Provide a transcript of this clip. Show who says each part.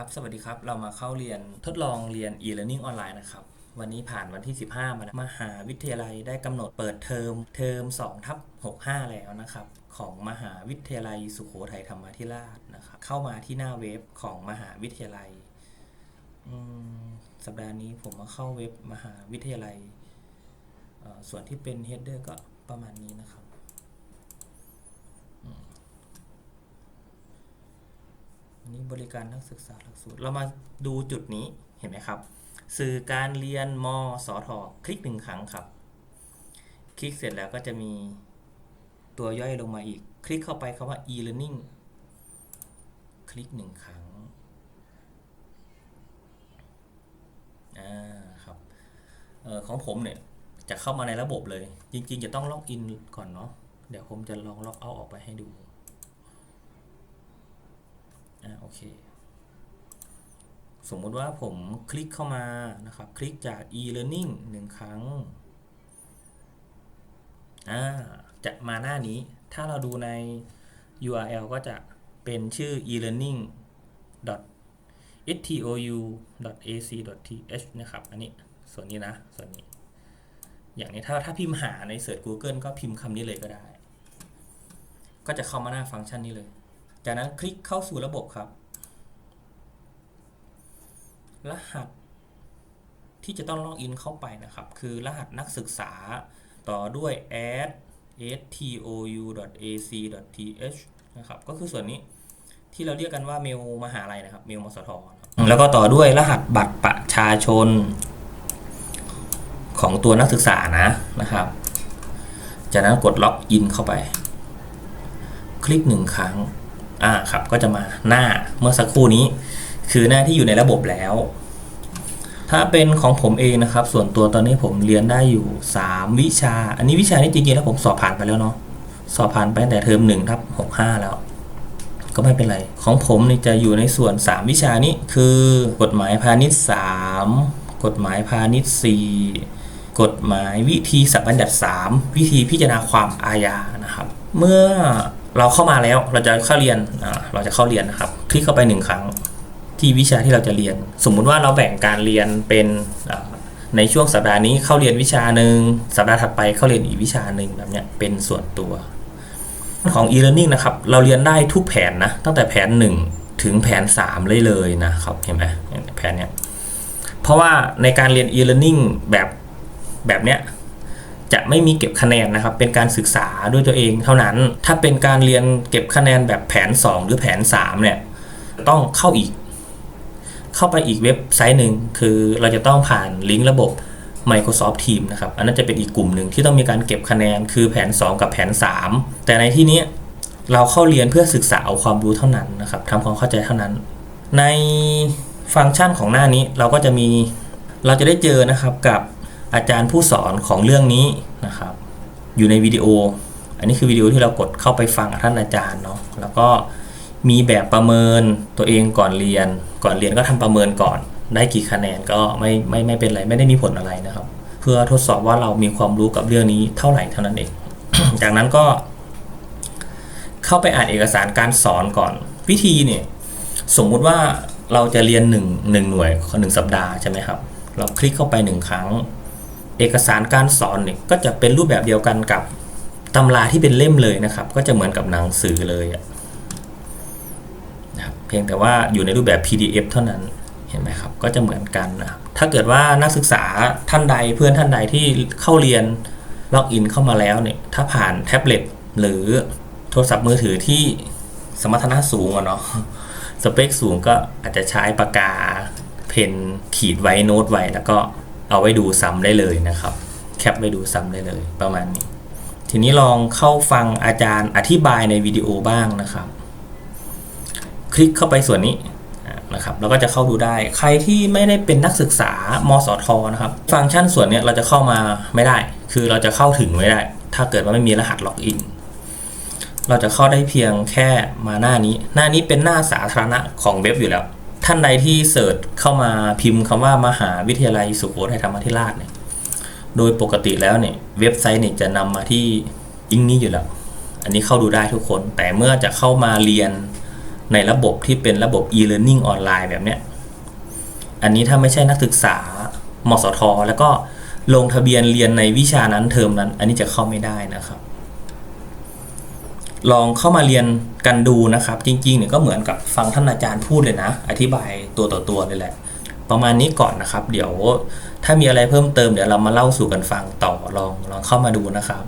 Speaker 1: ครับ สวัสดีครับ เรามาเข้าเรียนทดลองเรียน e-learning ออนไลน์นะครับ วันนี้ผ่านวันที่ 15 มาแล้วมหาวิทยาลัยได้กำหนดเปิดเทอม เทอม2ทับ65 แล้วนะครับ ของมหาวิทยาลัยสุโขทัยธรรมาธิราชนะครับ เข้ามาที่หน้าเว็บของมหาวิทยาลัย สัปดาห์นี้ผมมาเข้าเว็บมหาวิทยาลัย ส่วนที่เป็น header ก็ประมาณนี้นะครับ อันนี้บริการนักศึกษาหลักสูตร เรามาดูจุดนี้เห็นไหมครับ สื่อการเรียนมสทคลิกหนึ่งครั้งครับ คลิกเสร็จแล้วก็จะมีตัวย่อยลงมาอีก คลิกเข้าไปคำว่า e-learning คลิกหนึ่งครั้งอ่าครับออของผมเนี่ยจะเข้ามาในระบบเลย จริง ๆ จะต้องล็อกอินก่อนเนาะเดี๋ยวผมจะลองล็อกเอาออกไปให้ดู อ่าโอเค สมมติว่าผมคลิกเข้ามานะครับ คลิกจาก e-learning หนึ่งครั้งอ่าจะมาหน้านี้ ถ้าเราดูใน URL ก็จะเป็นชื่อ e-learning stou.ac.th นะครับ อันนี้ส่วนนี้นะ ส่วนนี้ อย่างนี้ถ้าถ้าพิมพ์หาในเสิร์ช Google ก็พิมพ์คำนี้เลยก็ได้ ก็จะเข้ามาหน้าฟังก์ชันนี้เลย จากนั้นคลิกเข้าสู่ระบบครับ รหัสที่จะต้องล็อกอินเข้าไปนะครับ คือรหัสนักศึกษาต่อด้วย add stou.ac.th นะครับก็คือส่วนนี้ที่เราเรียกกันว่าเมลมหาลัยนะครับเมลมสทนะครับแล้วก็ต่อด้วยรหัสบัตรประชาชน ของตัวนักศึกษานะนะครับ จากนั้นกดล็อกอินเข้าไป คลิกหนึ่งครั้ง อ่าครับก็จะมาหน้าเมื่อสักครู่นี้ คือหน้าที่อยู่ในระบบแล้ว ถ้าเป็นของผมเองนะครับ ส่วนตัวตอนนี้ผมเรียนได้อยู่ 3 วิชา อันนี้วิชานี้จริงๆแล้วผมสอบผ่านไปแล้วเนาะสอบผ่านไปแต่เทอม1ทับ65แล้ว ก็ไม่เป็นไร ของผมนี่จะอยู่ในส่วน 3 วิชานี้คือกฎหมายพาณิชย์ 3 กฎหมายพาณิชย์ 4 กฎหมายวิธีสัมบัญญัติ 3 วิธีพิจารณาความอาญานะครับ เมื่อ เราเข้ามาแล้วเราจะเข้าเรียนเราจะเข้าเรียนนะครับ คลิกเข้าไปหนึ่งครั้งที่วิชาที่เราจะเรียน สมมุติว่าเราแบ่งการเรียนเป็นในช่วงสัปดาห์นี้เข้าเรียนวิชาหนึ่งสัปดาห์ถัดไปเข้าเรียนอีกวิชาหนึ่งแบบเนี้ยเป็นส่วนตัวของ e-learning นะครับ เราเรียนได้ทุกแผนนะ ตั้งแต่แผน 1 ถึงแผน 3 เลยเลยนะครับ เห็นไหมแผนเนี้ยเพราะว่าในการเรียน e-learning แบบแบบเนี้ย จะไม่มีเก็บคะแนนนะครับ เป็นการศึกษาด้วยตัวเองเท่านั้น ถ้าเป็นการเรียนเก็บคะแนนแบบแผน 2 หรือแผน 3 เนี่ย ต้องเข้าอีก เข้าไปอีกเว็บไซต์หนึ่งคือเราจะต้องผ่านลิงก์ระบบ Microsoft Teams นะครับ อันนั้นจะเป็นอีกกลุ่มหนึ่งที่ต้องมีการเก็บคะแนนคือแผน 2 กับแผน 3 แต่ในที่นี้เราเข้าเรียนเพื่อศึกษาเอาความรู้เท่านั้นนะครับทำความเข้าใจเท่านั้น ในฟังก์ชันของหน้านี้เราก็จะมีเราจะได้เจอนะครับกับ อาจารย์ผู้สอนของเรื่องนี้นะครับ อยู่ในวิดีโอ อันนี้คือวิดีโอที่เรากดเข้าไปฟังท่านอาจารย์เนาะแล้วก็มีแบบประเมินตัวเองก่อนเรียน ก่อนเรียนก็ทำประเมินก่อน ได้กี่คะแนนก็ไม่ไม่ไม่เป็นไรไม่ได้มีผลอะไรนะครับ เพื่อทดสอบว่าเรามีความรู้กับเรื่องนี้เท่าไหร่เท่านั้นเอง จากนั้นก็ เข้าไปอ่านเอกสารการสอนก่อน วิธีเนี่ยสมมุติว่าเราจะเรียนหนึ่งหนึ่งหน่วยหนึ่งสัปดาห์ใช่ไหมครับ เราคลิกเข้าไปหนึ่งครั้ง เอกสารการสอนเนี่ยก็จะเป็นรูปแบบเดียวกันกับตำราที่เป็นเล่มเลยนะครับ ก็จะเหมือนกับหนังสือเลยนะครับเพียงแต่ว่าอยู่ในรูปแบบ PDF เท่านั้นเห็นไหมครับก็จะเหมือนกันนะครับถ้าเกิดว่านักศึกษาท่านใดเพื่อนท่านใดที่เข้าเรียนล็อกอินเข้ามาแล้วเนี่ยถ้าผ่านแท็บเล็ตหรือโทรศัพท์มือถือที่สมรรถนะสูงอะเนาะสเปคสูงก็อาจจะใช้ปากกาเพนขีดไว้โน้ตไว้แล้วก็ เอาไว้ดูซ้ำได้เลยนะครับ แคปไว้ดูซ้ำได้เลยประมาณนี้ ทีนี้ลองเข้าฟังอาจารย์อธิบายในวิดีโอบ้างนะครับ คลิกเข้าไปส่วนนี้นะครับแล้วก็จะเข้าดูได้ ใครที่ไม่ได้เป็นนักศึกษามสทนะครับ ฟังก์ชันส่วนนี้เราจะเข้ามาไม่ได้ คือเราจะเข้าถึงไม่ได้ ถ้าเกิดว่าไม่มีรหัสล็อกอิน เราจะเข้าได้เพียงแค่มาหน้านี้ หน้านี้เป็นหน้าสาธารณะของเว็บอยู่แล้ว ท่านใดที่เสิร์ชเข้ามาพิมพ์คำว่ามหาวิทยาลัยสุโขทัยธรรมาธิราชเนี่ย โดยปกติแล้วเนี่ยเว็บไซต์เนี่ยจะนำมาที่อิงนี้อยู่แล้ว อันนี้เข้าดูได้ทุกคน แต่เมื่อจะเข้ามาเรียนในระบบที่เป็นระบบ e-learning ออนไลน์แบบเนี้ย อันนี้ถ้าไม่ใช่นักศึกษามสท แล้วก็ลงทะเบียนเรียนในวิชานั้นเทอมนั้น อันนี้จะเข้าไม่ได้นะครับ ลองเข้ามาเรียนกันดูนะครับ จริงๆเนี่ยก็เหมือนกับฟังท่านอาจารย์พูดเลยนะ อธิบายตัวต่อตัวเลยแหละ ประมาณนี้ก่อนนะครับ เดี๋ยวถ้ามีอะไรเพิ่มเติมเดี๋ยวเรามาเล่าสู่กันฟังต่อลองลองเข้ามาดูนะครับ